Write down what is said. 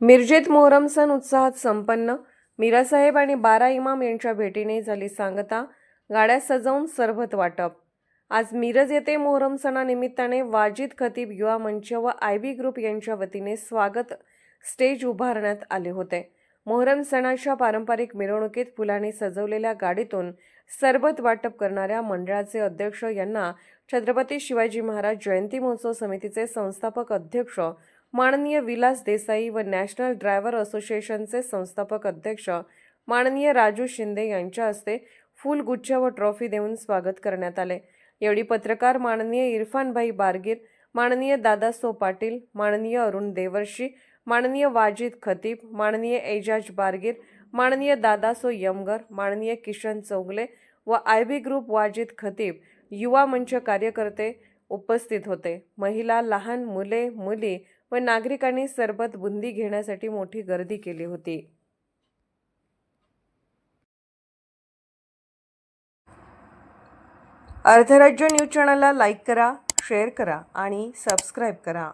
मिरजेत मोहरम सण उत्साहात संपन्न. मीरासाहेब आणि बारा इमाम यांच्या भेटीने झाली सांगता. गाड्या सजवून सरबत वाटप. आज मिरज येथे मोहरम सणानिमित्ताने वाजिद खतीब युवा मंच व आय बी ग्रुप यांच्या वतीने स्वागत स्टेज उभारण्यात आले होते. मोहरम सणाच्या पारंपरिक मिरवणुकीत फुलांनी सजवलेल्या गाडीतून सरबत वाटप करणाऱ्या मंडळाचे अध्यक्ष यांना छत्रपती शिवाजी महाराज जयंती महोत्सव समितीचे संस्थापक अध्यक्ष माननीय विलास देसाई व नॅशनल ड्रायव्हर असोसिएशनचे संस्थापक अध्यक्ष माननीय राजू शिंदे यांच्या हस्ते फुलगुच्छ व ट्रॉफी देऊन स्वागत करण्यात आले. यावेळी पत्रकार माननीय इरफानभाई बारगीर माननीय दादासो पाटील माननीय अरुण देवर्षी माननीय वाजिद खतीब माननीय एजाज बारगीर माननीय दादासो यमगर माननीय किशन चौगले व I B group Wajid Khatib युवा मंच कार्यकर्ते उपस्थित होते. महिला लहान मुले मुली व नागरिकांनी सरबत बुंदी घेण्यासाठी मोठी गर्दी केली होती. अर्धराज्य न्यूज चॅनलला लाईक करा शेअर करा आणि सबस्क्राईब करा.